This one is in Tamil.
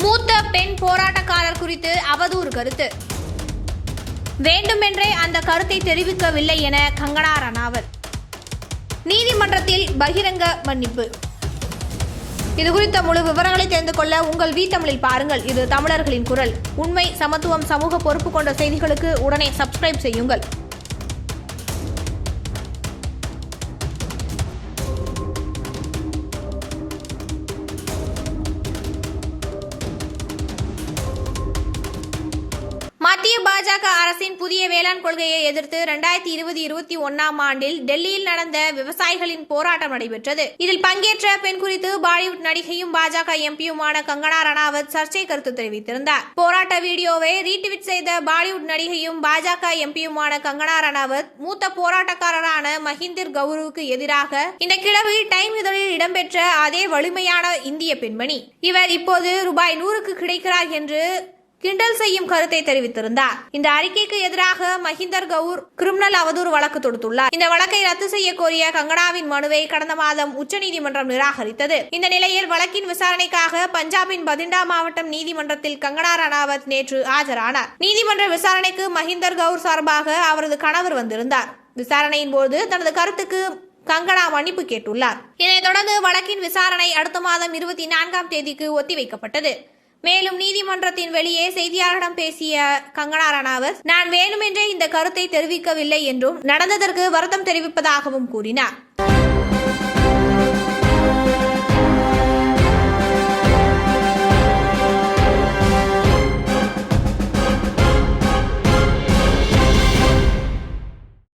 மூத்த பெண் போராட்டக்காரர் குறித்து அவதூறு கருத்து. வேண்டுமென்றே அந்த கருத்தை தெரிவிக்கவில்லை என கங்கனா ரணாவத். நீதிமன்றத்தில் பகிரங்க மன்னிப்பு. இது குறித்த முழு விவரங்களை தெரிந்து கொள்ள உங்கள் வி தமிழில் பாருங்கள். இது தமிழர்களின் குரல். உண்மை சமத்துவம் சமூக பொறுப்பு கொண்ட செய்திகளுக்கு உடனே சப்ஸ்கிரைப் செய்யுங்கள். மத்திய பாஜக அரசின் புதிய வேளாண் கொள்கையை எதிர்த்து இரண்டாயிரத்தி இருபது இருபத்தி ஒன்னாம் ஆண்டில் டெல்லியில் நடந்த விவசாயிகளின் போராட்டம் நடைபெற்றது. இதில் பங்கேற்ற பெண் குறித்து பாலிவுட் நடிகையும் பாஜக எம்பியுமான கங்கனா ரணாவத் சர்ச்சை கருத்து தெரிவித்திருந்தார். போராட்ட வீடியோவை ரீட்வீட் செய்த பாலிவுட் நடிகையும் பாஜக எம்பியுமான கங்கனா ரணாவத் மூத்த போராட்டக்காரரான மஹிந்தர் கவுருவுக்கு எதிராக இந்த கிழமை டைம் இதழில் இடம்பெற்ற அதே வலிமையான இந்திய பெண்மணி. இவர் இப்போது ரூபாய் நூறுக்கு கிடைக்கிறார் என்று கிண்டல் செய்யும் கருத்தை தெரிவித்திருந்தார். இந்த அறிக்கைக்கு எதிராக மஹிந்தர் கவுர் கிரிமினல் அவதூறு வழக்கு தொடுத்துள்ளார். இந்த வழக்கை ரத்து செய்ய கோரிய கங்கனாவின் மனுவை கடந்த மாதம் உச்சநீதிமன்றம் நிராகரித்தது. இந்த நிலையில் வழக்கின் விசாரணைக்காக பஞ்சாபின் பதிண்டா மாவட்டம் நீதிமன்றத்தில் கங்கனா ரணாவத் நேற்று ஆஜரானார். நீதிமன்ற விசாரணைக்கு மஹிந்தர் கவுர் சார்பாக அவரது கணவர் வந்திருந்தார். விசாரணையின் போது தனது கருத்துக்கு கங்கனா மன்னிப்பு கேட்டுள்ளார். இதனைத் தொடர்ந்து வழக்கின் விசாரணை அடுத்த மாதம் இருபத்தி நான்காம் தேதிக்கு ஒத்திவைக்கப்பட்டது. மேலும் நீதிமன்றத்தின் வெளியே செய்தியாளர்களிடம் பேசிய கங்கனா ரணாவத் நான் வேணுமென்றே இந்த கருத்தை தெரிவிக்கவில்லை என்றும் நடந்ததற்கு வருத்தம் தெரிவிப்பதாகவும் கூறினார்.